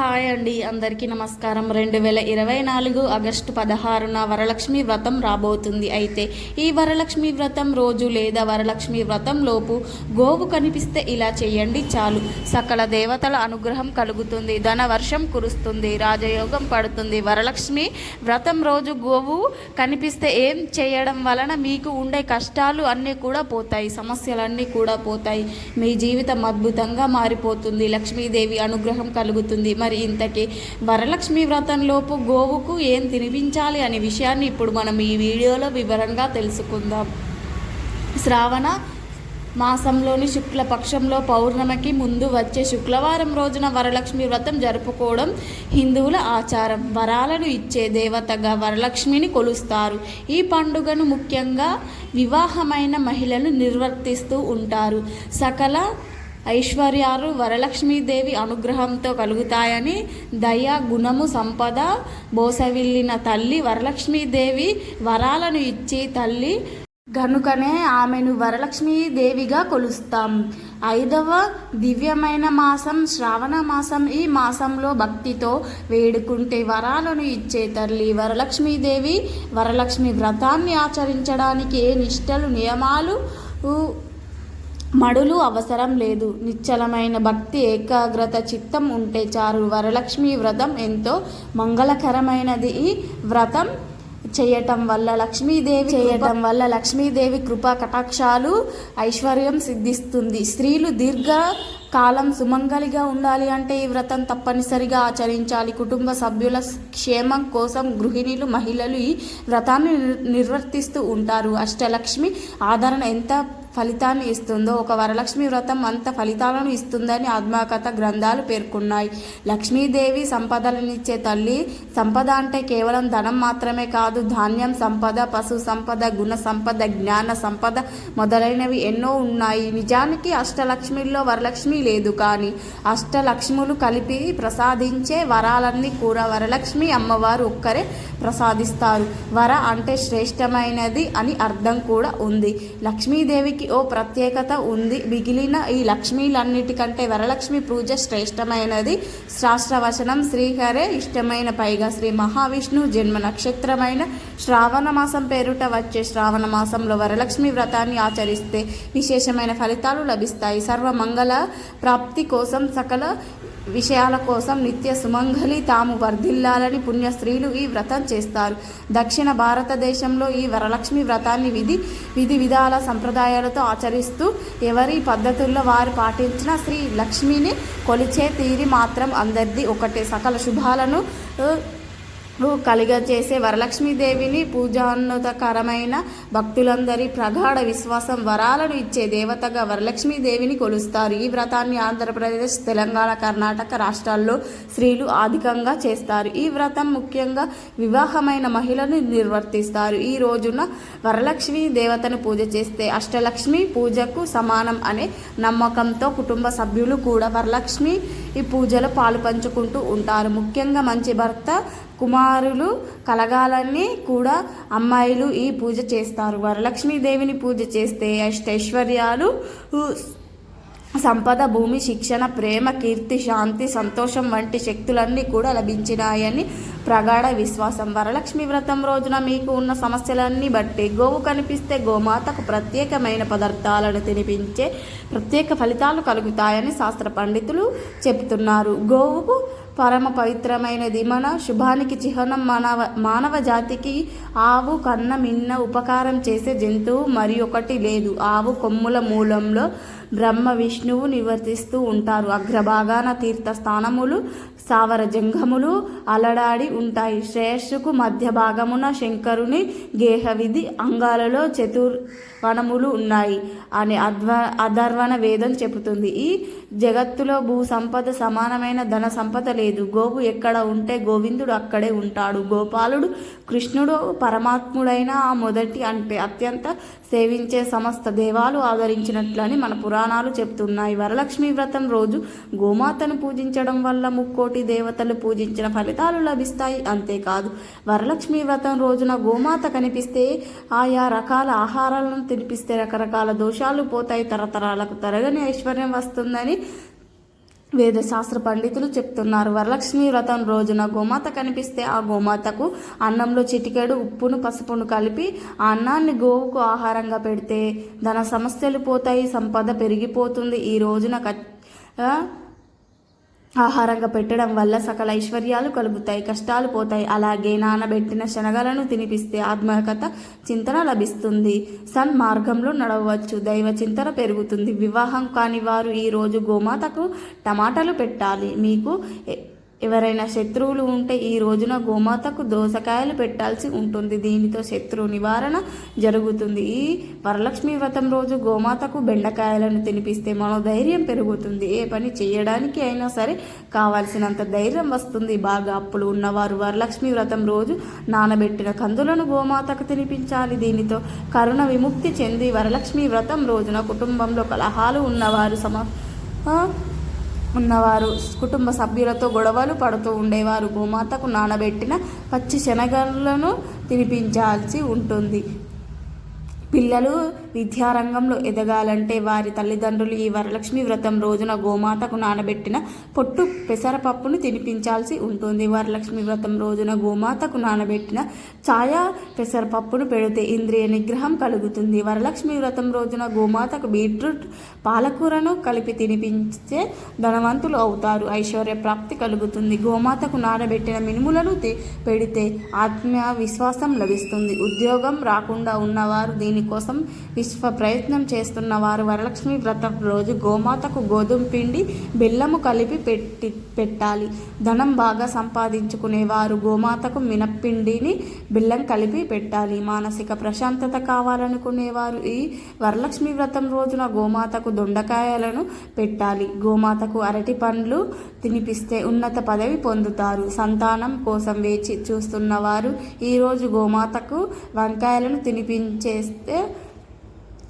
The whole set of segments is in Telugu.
హాయ్ అండి. అందరికీ నమస్కారం. రెండు వేల ఇరవై నాలుగు ఆగస్టు పదహారున వరలక్ష్మి వ్రతం రాబోతుంది. అయితే ఈ వరలక్ష్మి వ్రతం రోజు లేదా వరలక్ష్మి వ్రతం లోపు గోవు కనిపిస్తే ఇలా చేయండి చాలు. సకల దేవతల అనుగ్రహం కలుగుతుంది. ధన వర్షం కురుస్తుంది. రాజయోగం పడుతుంది. వరలక్ష్మి వ్రతం రోజు గోవు కనిపిస్తే ఏం చేయడం వలన మీకు ఉండే కష్టాలు అన్నీ కూడా పోతాయి. సమస్యలన్నీ కూడా పోతాయి. మీ జీవితం అద్భుతంగా మారిపోతుంది. లక్ష్మీదేవి అనుగ్రహం కలుగుతుంది. మరి ఇంతకీ వరలక్ష్మి వ్రతంలోపు గోవుకు ఏం తినిపించాలి అనే విషయాన్ని ఇప్పుడు మనం ఈ వీడియోలో వివరంగా తెలుసుకుందాం. శ్రావణ మాసంలోని శుక్లపక్షంలో పౌర్ణమికి ముందు వచ్చే శుక్రవారం రోజున వరలక్ష్మి వ్రతం జరుపుకోవడం హిందువుల ఆచారం. వరాలను ఇచ్చే దేవతగా వరలక్ష్మిని కొలుస్తారు. ఈ పండుగను ముఖ్యంగా వివాహమైన మహిళలు నిర్వర్తిస్తూ ఉంటారు. సకల ఐశ్వర్యాలు వరలక్ష్మీదేవి అనుగ్రహంతో కలుగుతాయని దయ గుణము సంపద బోసవిల్లిన తల్లి వరలక్ష్మీదేవి వరాలను ఇచ్చి తల్లి. గనుకనే ఆమెను వరలక్ష్మీదేవిగా కొలుస్తాం. ఐదవ దివ్యమైన మాసం శ్రావణ మాసం ఈ మాసంలో భక్తితో వేడుకుంటే వరాలను ఇచ్చే తల్లి వరలక్ష్మీదేవి వరలక్ష్మి వ్రతాన్ని ఆచరించడానికి ఏ నిష్టలు నియమాలు మడులు అవసరం లేదు. నిశ్చలమైన భక్తి ఏకాగ్రత చిత్తం ఉంటే చారు వరలక్ష్మి వ్రతం ఎంతో మంగళకరమైనది. ఈ వ్రతం చేయటం వల్ల లక్ష్మీదేవి చేయటం వల్ల లక్ష్మీదేవి కృపా కటాక్షాలు ఐశ్వర్యం సిద్ధిస్తుంది. స్త్రీలు దీర్ఘ కాలం సుమంగలిగా ఉండాలి అంటే ఈ వ్రతం తప్పనిసరిగా ఆచరించాలి. కుటుంబ సభ్యుల క్షేమం కోసం గృహిణులు మహిళలు ఈ వ్రతాన్ని నిర్వర్తిస్తూ ఉంటారు. అష్టలక్ష్మి ఆదరణ ఎంత ఫలితాన్ని ఇస్తుందో ఒక వరలక్ష్మి వ్రతం అంత ఫలితాలను ఇస్తుందని ఆత్మకథ గ్రంథాలు పేర్కొన్నాయి. లక్ష్మీదేవి సంపదలనిచ్చే తల్లి సంపద అంటే కేవలం ధనం మాత్రమే కాదు ధాన్యం సంపద పశు సంపద గుణ సంపద జ్ఞాన సంపద మొదలైనవి ఎన్నో ఉన్నాయి. నిజానికి అష్టలక్ష్మిల్లో వరలక్ష్మి లేదు కానీ అష్టలక్ష్ములు కలిపి ప్రసాదించే వరాలన్నీ కూడా వరలక్ష్మి అమ్మవారు ఒక్కరే ప్రసాదిస్తారు. వర అంటే శ్రేష్టమైనది అని అర్థం కూడా ఉంది. లక్ష్మీదేవికి ఓ ప్రత్యేకత ఉంది. మిగిలిన ఈ లక్ష్మీలన్నిటికంటే వరలక్ష్మి పూజ శ్రేష్టమైనది. శాస్త్రవచనం శ్రీహరే ఇష్టమైన పైగా శ్రీ మహావిష్ణు జన్మ నక్షత్రమైన శ్రావణ మాసం పేరుట వచ్చే శ్రావణ మాసంలో వరలక్ష్మి వ్రతాన్ని ఆచరిస్తే విశేషమైన ఫలితాలు లభిస్తాయి. సర్వమంగళ ప్రాప్తి కోసం సకల విషయాల కోసం నిత్య సుమంగళి తాము వర్ధిల్లాలని పుణ్య స్త్రీలు ఈ వ్రతం చేస్తారు. దక్షిణ భారతదేశంలో ఈ వరలక్ష్మి వ్రతాన్ని విధి విధి విధాల సంప్రదాయాలతో ఆచరిస్తూ ఎవరి పద్ధతుల్లో వారు పాటించిన శ్రీ లక్ష్మిని కొలిచే తీరి మాత్రం అందరిది ఒకటే. సకల శుభాలను కలిగజేసే వరలక్ష్మీదేవిని పూజాన్నతకరమైన భక్తులందరి ప్రగాఢ విశ్వాసం వరాలను ఇచ్చే దేవతగా వరలక్ష్మీదేవిని కొలుస్తారు. ఈ వ్రతాన్ని ఆంధ్రప్రదేశ్ తెలంగాణ కర్ణాటక రాష్ట్రాల్లో స్త్రీలు అధికంగా చేస్తారు. ఈ వ్రతం ముఖ్యంగా వివాహమైన మహిళను నిర్వర్తిస్తారు. ఈ రోజున వరలక్ష్మి దేవతను పూజ చేస్తే అష్టలక్ష్మి పూజకు సమానం అనే నమ్మకంతో కుటుంబ సభ్యులు కూడా వరలక్ష్మి ఈ పూజలో పాలు పంచుకుంటూ ఉంటారు. ముఖ్యంగా మంచి భర్త కుమారులు కలగాలని కూడా అమ్మాయిలు ఈ పూజ చేస్తారు. వరలక్ష్మీదేవిని పూజ చేస్తే అష్టైశ్వర్యాలు సంపద భూమి శిక్షణ ప్రేమ కీర్తి శాంతి సంతోషం వంటి శక్తులన్నీ కూడా లభించినాయని ప్రగాఢ విశ్వాసం. వరలక్ష్మి వ్రతం రోజున మీకు ఉన్న సమస్యలన్నీ బట్టి గోవు కనిపిస్తే గోమాతకు ప్రత్యేకమైన పదార్థాలను తినిపించే ప్రత్యేక ఫలితాలు కలుగుతాయని శాస్త్ర పండితులు చెబుతున్నారు. గోవుకు పరమ పవిత్రమైనది మన శుభానికి చిహ్నం మానవ మానవ జాతికి ఆవు కన్న మిన్న ఉపకారం చేసే జంతువు మరి ఒకటి లేదు. ఆవు కొమ్ముల మూలంలో బ్రహ్మ విష్ణువు నివర్తిస్తూ ఉంటారు. అగ్రభాగాన తీర్థ స్థానములు సావర జంగములు అలడాడి ఉంటాయి. శ్రేయస్సుకు మధ్య భాగమున శంకరుని గేహవిధి అంగాలలో చతుర్వణములు ఉన్నాయి అని అధ్వ అధర్వణ వేదం చెబుతుంది. ఈ జగత్తులో భూ సంపద సమానమైన ధన సంపద లేదు. గోవు ఎక్కడ ఉంటే గోవిందుడు అక్కడే ఉంటాడు. గోపాలుడు కృష్ణుడు పరమాత్ముడైన ఆ మొదటి అంటే అత్యంత సేవించే సమస్త దేవాలు ఆదరించినట్లని మన పురాణాలు చెప్తున్నాయి వరలక్ష్మి వ్రతం రోజు గోమాతను పూజించడం వల్ల ముక్కోటి దేవతలు పూజించిన ఫలితాలు లభిస్తాయి. అంతేకాదు వరలక్ష్మి వ్రతం రోజున గోమాత కనిపిస్తే ఆయా రకాల ఆహారాలను తినిపిస్తే రకరకాల దోషాలు పోతాయి. తరతరాలకు తరగని ఐశ్వర్యం వస్తుందని వేదశాస్త్ర పండితులు చెప్తున్నారు. వరలక్ష్మి వ్రతం రోజున గోమాత కనిపిస్తే ఆ గోమాతకు అన్నంలో చిటికెడు ఉప్పును పసుపును కలిపి ఆ అన్నాన్ని గోవుకు ఆహారంగా పెడితే ధన సమస్యలు పోతాయి సంపద పెరిగిపోతుంది. ఈ రోజున ఆహారంగా పెట్టడం వల్ల సకల ఐశ్వర్యాలు కలుగుతాయి కష్టాలు పోతాయి. అలాగే నానబెట్టిన శనగలను తినిపిస్తే ఆత్మకత చింతన లభిస్తుంది. సన్ మార్గంలో నడవచ్చు దైవ చింతన పెరుగుతుంది. వివాహం కాని వారు ఈరోజు గోమాతకు టమాటాలు పెట్టాలి. మీకు ఎవరైనా శత్రువులు ఉంటే ఈ రోజున గోమాతకు దోసకాయలు పెట్టాల్సి ఉంటుంది. దీనితో శత్రు నివారణ జరుగుతుంది. ఈ వరలక్ష్మి వ్రతం రోజు గోమాతకు బెండకాయలను తినిపిస్తే మనోధైర్యం పెరుగుతుంది. ఏ పని చేయడానికి అయినా సరే కావాల్సినంత ధైర్యం వస్తుంది. బాగా అప్పులు ఉన్నవారు వరలక్ష్మి వ్రతం రోజు నానబెట్టిన కందులను గోమాతకు తినిపించాలి. దీనితో కరుణ విముక్తి చెంది వరలక్ష్మి వ్రతం రోజున కుటుంబంలో కలహాలు ఉన్నవారు సమ ఉన్నవారు కుటుంబ సభ్యులతో గొడవలు పడుతూ ఉండేవారు. గోమాతకు నానబెట్టిన పచ్చి శనగలను తినిపించాల్సి ఉంటుంది. పిల్లలు విద్యారంగంలో ఎదగాలంటే వారి తల్లిదండ్రులు ఈ వరలక్ష్మి వ్రతం రోజున గోమాతకు నానబెట్టిన పొట్టు పెసరపప్పును తినిపించాల్సి ఉంటుంది. వరలక్ష్మి వ్రతం రోజున గోమాతకు నానబెట్టిన ఛాయా పెసరపప్పును పెడితే ఇంద్రియ నిగ్రహం కలుగుతుంది. వరలక్ష్మి వ్రతం రోజున గోమాతకు బీట్రూట్ పాలకూరను కలిపి తినిపించే ధనవంతులు అవుతారు. ఐశ్వర్య ప్రాప్తి కలుగుతుంది. గోమాతకు నానబెట్టిన మినుములను తి- పెడితే ఆత్మీయ విశ్వాసం లభిస్తుంది. ఉద్యోగం రాకుండా ఉన్నవారు దీనికోసం విశ్వ ప్రయత్నం చేస్తున్న వారు వరలక్ష్మి వ్రతం రోజు గోమాతకు గోధుమ పిండి బెల్లము కలిపి పెట్టి పెట్టాలి. ధనం బాగా సంపాదించుకునేవారు గోమాతకు మినప్పిండిని బెల్లం కలిపి పెట్టాలి. మానసిక ప్రశాంతత కావాలనుకునేవారు ఈ వరలక్ష్మి వ్రతం రోజున గోమాతకు దొండకాయలను పెట్టాలి. గోమాతకు అరటి పండ్లు తినిపిస్తే ఉన్నత పదవి పొందుతారు. సంతానం కోసం వేచి చూస్తున్నవారు ఈరోజు గోమాతకు వంకాయలను తినిపించేస్తే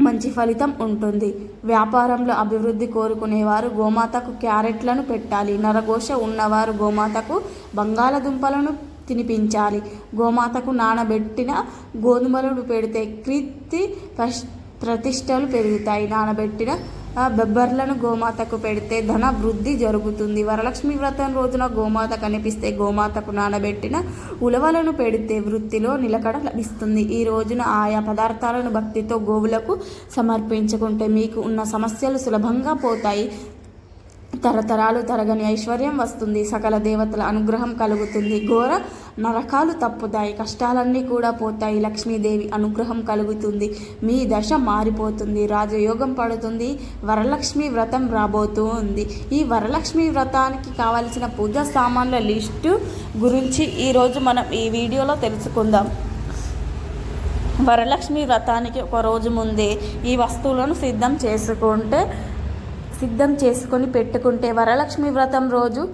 మంచి ఫలితం ఉంటుంది. వ్యాపారంలో అభివృద్ధి కోరుకునేవారు గోమాతకు క్యారెట్లను పెట్టాలి. నరఘోష ఉన్నవారు గోమాతకు బంగాళదుంపలను తినిపించాలి. గోమాతకు నానబెట్టిన గోధుమలను పెడితే కీర్తి ప్రతిష్టలు పెరుగుతాయి. నానబెట్టిన బెబ్బర్లను గోమాతకు పెడితే ధన వృద్ధి జరుగుతుంది. వరలక్ష్మి వ్రతం రోజున గోమాత కనిపిస్తే గోమాతకు నానబెట్టిన ఉలవలను పెడితే వృత్తిలో నిలకడ లభిస్తుంది. ఈ రోజున ఆయా పదార్థాలను భక్తితో గోవులకు సమర్పించుకుంటే మీకు ఉన్న సమస్యలు సులభంగా పోతాయి. తరతరాలు తరగని ఐశ్వర్యం వస్తుంది. సకల దేవతల అనుగ్రహం కలుగుతుంది. ఘోర నరకాలు తప్పుతాయి. కష్టాలన్నీ కూడా పోతాయి. లక్ష్మీదేవి అనుగ్రహం కలుగుతుంది. మీ దశ మారిపోతుంది. రాజయోగం పడుతుంది. వరలక్ష్మి వ్రతం రాబోతూ ఉంది ఈ వరలక్ష్మి వ్రతానికి కావలసిన పూజా సామాన్ల లిస్టు గురించి ఈరోజు మనం ఈ వీడియోలో తెలుసుకుందాం. వరలక్ష్మి వ్రతానికి ఒక రోజు ముందే ఈ వస్తువులను సిద్ధం చేసుకుంటే సిద్ధం చేసుకొని పెట్టుకుంటే వరలక్ష్మి వ్రతం రోజు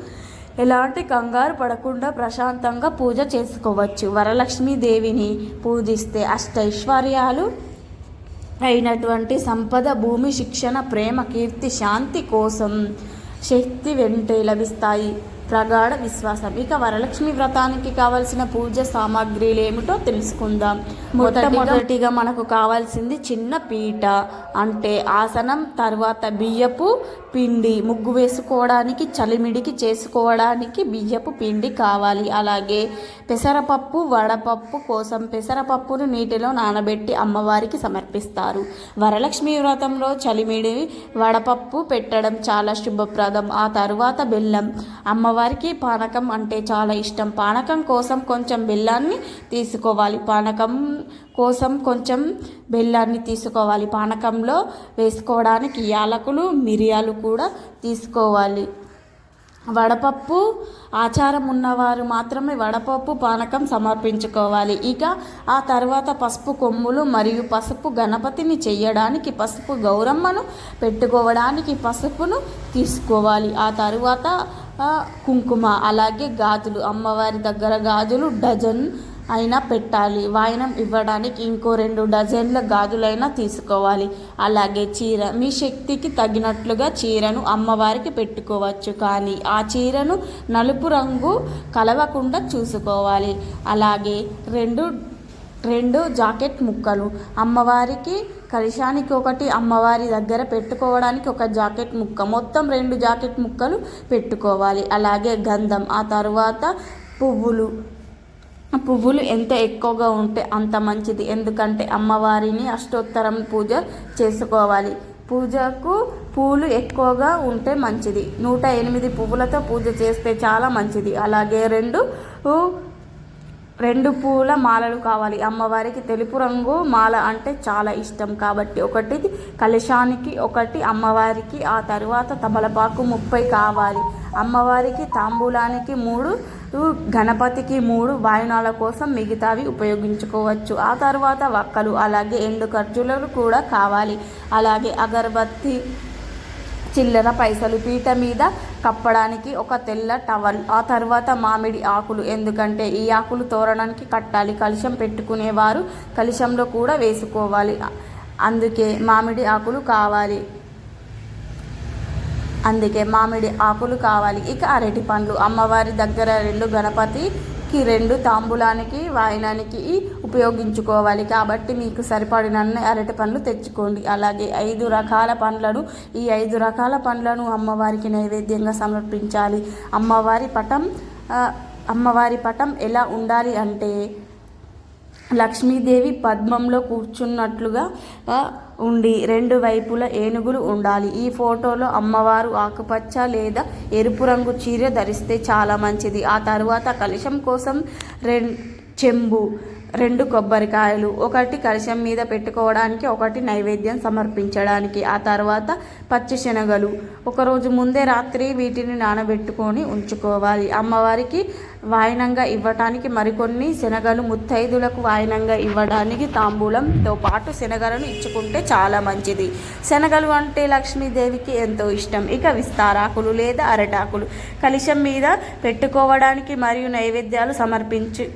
ఎలాంటి కంగారు పడకుండా ప్రశాంతంగా పూజ చేసుకోవచ్చు. వరలక్ష్మి దేవిని పూజిస్తే అష్టైశ్వర్యాలు అయినటువంటి సంపద భూమి శిక్షణ ప్రేమ కీర్తి శాంతి కోసం శక్తి వెంటే లభిస్తాయి. ప్రగాఢ విశ్వాసం. ఇక వరలక్ష్మి వ్రతానికి కావలసిన పూజ సామాగ్రిలు ఏమిటో తెలుసుకుందాం. మొట్టమొదటిగా మనకు కావాల్సింది చిన్న పీట. అంటే ఆసనం తర్వాత బియ్యపు పిండి ముగ్గు వేసుకోవడానికి చలిమిడికి చేసుకోవడానికి బియ్యపు పిండి కావాలి. అలాగే పెసరపప్పు వడపప్పు కోసం పెసరపప్పును నీటిలో నానబెట్టి అమ్మవారికి సమర్పిస్తారు. వరలక్ష్మి వ్రతంలో చలిమిడి వడపప్పు పెట్టడం చాలా శుభప్రదం. ఆ తరువాత బెల్లం. అమ్మవారికి పానకం అంటే చాలా ఇష్టం. పానకం కోసం కొంచెం బెల్లాన్ని తీసుకోవాలి. పానకం కోసం కొంచెం బెల్లాన్ని తీసుకోవాలి. పానకంలో వేసుకోవడానికి యాలకులు మిరియాలు కూడా తీసుకోవాలి. వడపప్పు ఆచారం ఉన్నవారు మాత్రమే వడపప్పు పానకం సమర్పించుకోవాలి. ఇక ఆ తర్వాత పసుపు కొమ్ములు మరియు పసుపు గణపతిని చేయడానికి పసుపు గౌరమ్మను పెట్టుకోవడానికి పసుపును తీసుకోవాలి. ఆ తరువాత కుంకుమ అలాగే గాజులు. అమ్మవారి దగ్గర గాజులు డజన్ అయినా పెట్టాలి. వాయనం ఇవ్వడానికి ఇంకో రెండు డజన్ల గాజులైనా తీసుకోవాలి. అలాగే చీర మీ శక్తికి తగినట్లుగా చీరను అమ్మవారికి పెట్టుకోవచ్చు. కానీ ఆ చీరను నలుపు రంగు కలవకుండా చూసుకోవాలి. అలాగే రెండు రెండు జాకెట్ ముక్కలు. అమ్మవారికి కలశానికి ఒకటి అమ్మవారి దగ్గర పెట్టుకోవడానికి ఒక జాకెట్ ముక్క. మొత్తం రెండు జాకెట్ ముక్కలు పెట్టుకోవాలి. అలాగే గంధం. ఆ తర్వాత పువ్వులు. పువ్వులు ఎంత ఎక్కువగా ఉంటే అంత మంచిది. ఎందుకంటే అమ్మవారిని అష్టోత్తరం పూజ చేసుకోవాలి. పూజకు పూలు ఎక్కువగా ఉంటే మంచిది. నూట ఎనిమిది పువ్వులతో పూజ చేస్తే చాలా మంచిది. అలాగే రెండు రెండు పూల మాలలు కావాలి. అమ్మవారికి తెలుపు రంగు మాల అంటే చాలా ఇష్టం. కాబట్టి ఒకటి కలశానికి ఒకటి అమ్మవారికి ఆ తరువాత తమలపాకు ముప్పై కావాలి. అమ్మవారికి తాంబూలానికి మూడు గణపతికి మూడు వాయునాల కోసం మిగతావి ఉపయోగించుకోవచ్చు. ఆ తర్వాత వక్కలు అలాగే ఎండు ఖర్జులు కూడా కావాలి. అలాగే అగరబత్తి చిల్లర పైసలు పీట మీద కప్పడానికి ఒక తెల్ల టవల్ ఆ తర్వాత మామిడి ఆకులు. ఎందుకంటే ఈ ఆకులు తోరణానికి కట్టాలి కలుషం పెట్టుకునేవారు కలుషంలో కూడా వేసుకోవాలి. అందుకే మామిడి ఆకులు కావాలి. అందుకే మామిడి ఆకులు కావాలి. ఇక అరటి పండ్లు. అమ్మవారి దగ్గర రెండు గణపతికి రెండు తాంబూలానికి వాయనానికి ఉపయోగించుకోవాలి. కాబట్టి మీకు సరిపడినన్ని అరటి పండ్లు తెచ్చుకోండి. అలాగే ఐదు రకాల పండ్లను ఈ ఐదు రకాల పండ్లను అమ్మవారికి నైవేద్యంగా సమర్పించాలి. అమ్మవారి పటం అమ్మవారి పటం ఎలా ఉండాలి అంటే లక్ష్మీదేవి పద్మంలో కూర్చున్నట్లుగా ఉండి రెండు వైపుల ఏనుగులు ఉండాలి. ఈ ఫోటోలో అమ్మవారు ఆకుపచ్చ లేదా ఎరుపు రంగు చీర ధరిస్తే చాలా మంచిది. ఆ తర్వాత కలశం కోసం రెం చెంబు రెండు కొబ్బరికాయలు ఒకటి కలశం మీద పెట్టుకోవడానికి ఒకటి నైవేద్యం సమర్పించడానికి ఆ తర్వాత పచ్చిశనగలు ఒకరోజు ముందే రాత్రి వీటిని నానబెట్టుకొని ఉంచుకోవాలి. అమ్మవారికి వాయనంగా ఇవ్వటానికి మరికొన్ని శనగలు ముత్తైదులకు వాయనంగా ఇవ్వడానికి తాంబూలంతో పాటు శనగలను ఇచ్చుకుంటే చాలా మంచిది. శనగలు అంటే లక్ష్మీదేవికి ఎంతో ఇష్టం. ఇక విస్తారాకులు లేదా అరటాకులు. కలశం మీద పెట్టుకోవడానికి మరియు నైవేద్యాలు సమర్పించి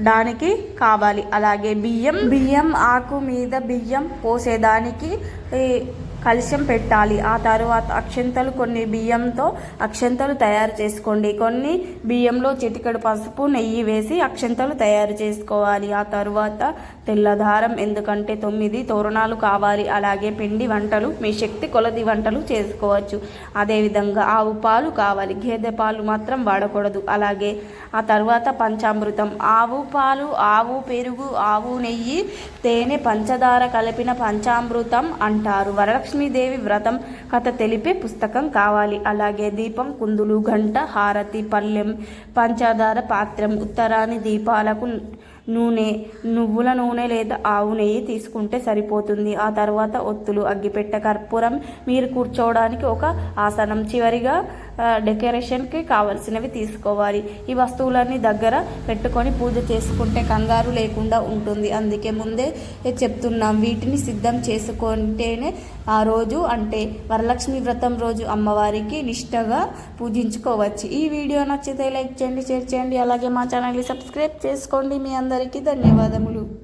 దానికి కావాలి. అలాగే బియ్యం. బియ్యం ఆకు మీద బియ్యం పోసేదానికి కలుషం పెట్టాలి. ఆ తర్వాత అక్షంతలు కొన్ని బియ్యంతో అక్షంతలు తయారు చేసుకోండి. కొన్ని బియ్యంలో చిటికడు పసుపు నెయ్యి వేసి అక్షంతలు తయారు చేసుకోవాలి. ఆ తరువాత తెల్లదారం ఎందుకంటే తొమ్మిది తోరణాలు కావాలి. అలాగే పిండి వంటలు మీ శక్తి కొలది వంటలు చేసుకోవచ్చు. అదేవిధంగా ఆవు పాలు కావాలి. గేదె పాలు మాత్రం వాడకూడదు. అలాగే ఆ తర్వాత పంచామృతం. ఆవు పాలు ఆవు పెరుగు ఆవు నెయ్యి తేనె పంచదార కలిపిన పంచామృతం అంటారు. వరలక్ష్మి లక్ష్మీదేవి వ్రతం కథ తెలిపే పుస్తకం కావాలి. అలాగే దీపం కుందులు గంట హారతి పల్లెం పంచాదార పాత్రం ఉత్తరాని దీపాలకు నూనె నువ్వుల నూనె లేదా ఆవు నెయ్యి తీసుకుంటే సరిపోతుంది. ఆ తర్వాత ఒత్తులు అగ్గిపెట్ట కర్పూరం మీరు కూర్చోవడానికి ఒక ఆసనం చివరిగా డెకరేషన్కి కావలసినవి తీసుకోవాలి. ఈ వస్తువులన్నీ దగ్గర పెట్టుకొని పూజ చేసుకుంటే కంగారు లేకుండా ఉంటుంది. అందుకే ముందే చెప్తున్నాం వీటిని సిద్ధం చేసుకుంటేనే ఆ రోజు అంటే వరలక్ష్మి వ్రతం రోజు అమ్మవారికి నిష్టగా పూజించుకోవచ్చు. ఈ వీడియో నచ్చితే లైక్ చేయండి షేర్ చేయండి. అలాగే మా ఛానల్ని సబ్స్క్రైబ్ చేసుకోండి. మీ అందరికీ ధన్యవాదములు.